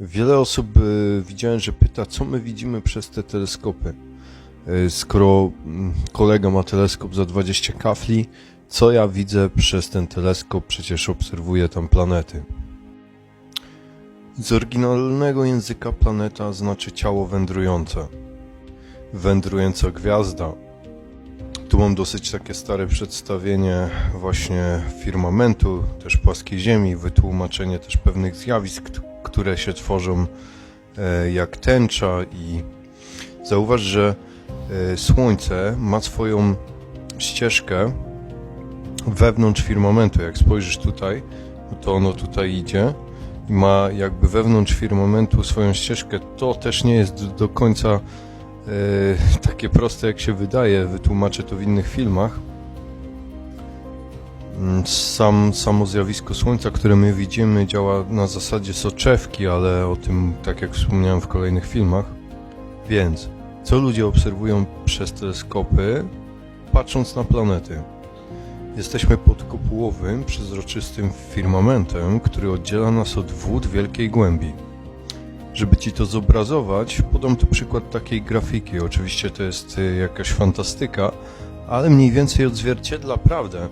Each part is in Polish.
Wiele osób e, widziałem, że pyta, co my widzimy przez te teleskopy. E, Skoro mm, kolega ma teleskop za 20 kafli, co ja widzę przez ten teleskop? Przecież obserwuję tam planety. Z oryginalnego języka planeta znaczy ciało wędrujące. Wędrująca gwiazda. Tu mam dosyć takie stare przedstawienie właśnie firmamentu, też płaskiej Ziemi, wytłumaczenie też pewnych zjawisk, które się tworzą e, jak tęcza i zauważ, że e, Słońce ma swoją ścieżkę wewnątrz firmamentu. Jak spojrzysz tutaj, to ono tutaj idzie i ma jakby wewnątrz firmamentu swoją ścieżkę. To też nie jest do końca e, takie proste, jak się wydaje. Wytłumaczę to w innych filmach. Mm, Sam, samo zjawisko Słońca, które my widzimy, działa na zasadzie soczewki, ale o tym, tak jak wspomniałem w kolejnych filmach. Więc, co ludzie obserwują przez teleskopy, patrząc na planety? Jesteśmy pod kopułowym, przezroczystym firmamentem, który oddziela nas od wód wielkiej głębi. Żeby ci to zobrazować, podam tu przykład takiej grafiki. Oczywiście to jest y, jakaś fantastyka, ale mniej więcej odzwierciedla prawdę,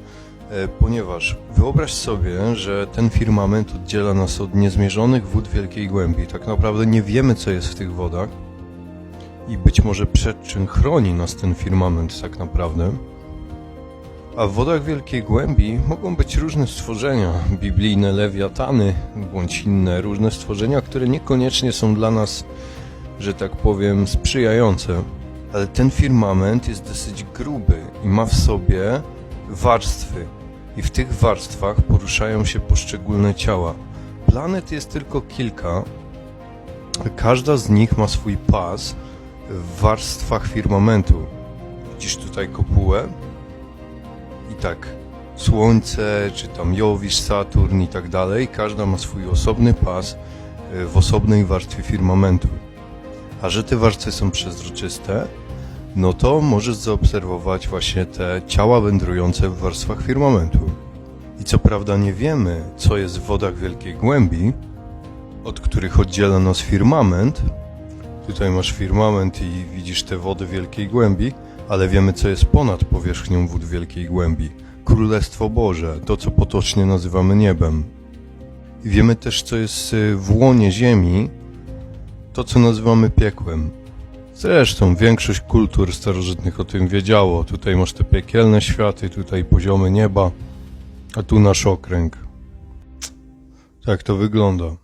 e, ponieważ wyobraź sobie, że ten firmament oddziela nas od niezmierzonych wód wielkiej głębi. Tak naprawdę nie wiemy, co jest w tych wodach i być może przed czym chroni nas ten firmament tak naprawdę. A w wodach wielkiej głębi mogą być różne stworzenia, biblijne lewiatany, bądź inne różne stworzenia, które niekoniecznie są dla nas, że tak powiem, sprzyjające. Ale ten firmament jest dosyć gruby i ma w sobie warstwy. I w tych warstwach poruszają się poszczególne ciała. Planet jest tylko kilka. Każda z nich ma swój pas w warstwach firmamentu. Widzisz tutaj kopułę? I tak, Słońce, czy tam Jowisz, Saturn i tak dalej, każda ma swój osobny pas y, w osobnej warstwie firmamentu. A że te warstwy są przezroczyste, no to możesz zaobserwować właśnie te ciała wędrujące w warstwach firmamentu. I co prawda nie wiemy, co jest w wodach wielkiej głębi, od których oddziela nas firmament. Tutaj masz firmament i widzisz te wody wielkiej głębi, ale wiemy, co jest ponad powierzchnią wód wielkiej głębi. Królestwo Boże, to co potocznie nazywamy niebem. I wiemy też, co jest y, w łonie ziemi, to co nazywamy piekłem. Zresztą większość kultur starożytnych o tym wiedziało. Tutaj masz te piekielne światy, tutaj poziomy nieba, a tu nasz okręg. Tak to wygląda.